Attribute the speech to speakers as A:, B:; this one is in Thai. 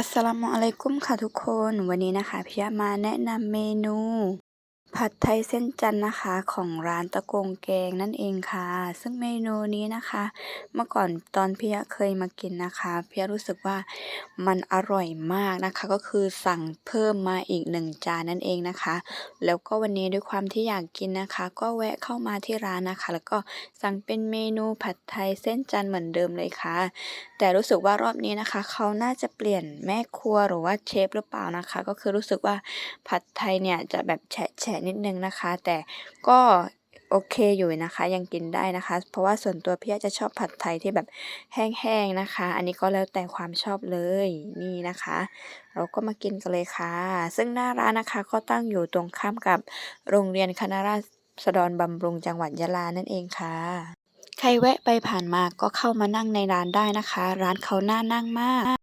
A: อัสสลามุอะลัยกุมค่ะทุกคน วันนี้นะคะพี่ยามาแนะนำเมนู ผัดไทยเส้นจันทร์นะคะ ของร้านตะโกงแกงนั่นเองค่ะ ซึ่งเมนูนี้นะคะ เมื่อก่อนตอนพี่ยเคยมากินนะคะพี่ยรู้สึกว่ามันอร่อยมากนะคะ ก็คือสั่งเพิ่มมาอีกหนึ่งจานนั่นเองนะคะ แล้วก็วันนี้ด้วยความที่อยากกินนะคะ ก็แวะเข้ามาที่ร้านนะคะ แล้วก็สั่งเป็นเมนูผัดไทยเส้นจันทร์เหมือนเดิมเลยค่ะ แต่รู้สึกว่ารอบนี้นะคะ เขาน่าจะเปลี่ยนแม่ครัวหรือว่าเชฟหรือเปล่านะคะ ก็คือรู้สึกว่าผัดไทยเนี่ยจะแบบแฉะๆนิดนึงนะคะ แต่ก็โอเคอยู่นะคะยังกินได้นะคะ เพราะว่าส่วนตัวพี่จะชอบผัดไทยที่แบบแห้งๆนะคะ อันนี้ก็แล้วแต่ความชอบเลยนี่นะคะ เราก็มากินกันเลยค่ะ ซึ่งหน้าร้านนะคะก็ตั้งอยู่ตรงข้ามกับโรงเรียนคณะราษฎรบำรุงจังหวัดยะลานั่นเองค่ะใครแวะไปผ่านมาก็เข้ามานั่งในร้านได้นะคะ ร้านเขาน่านั่งมาก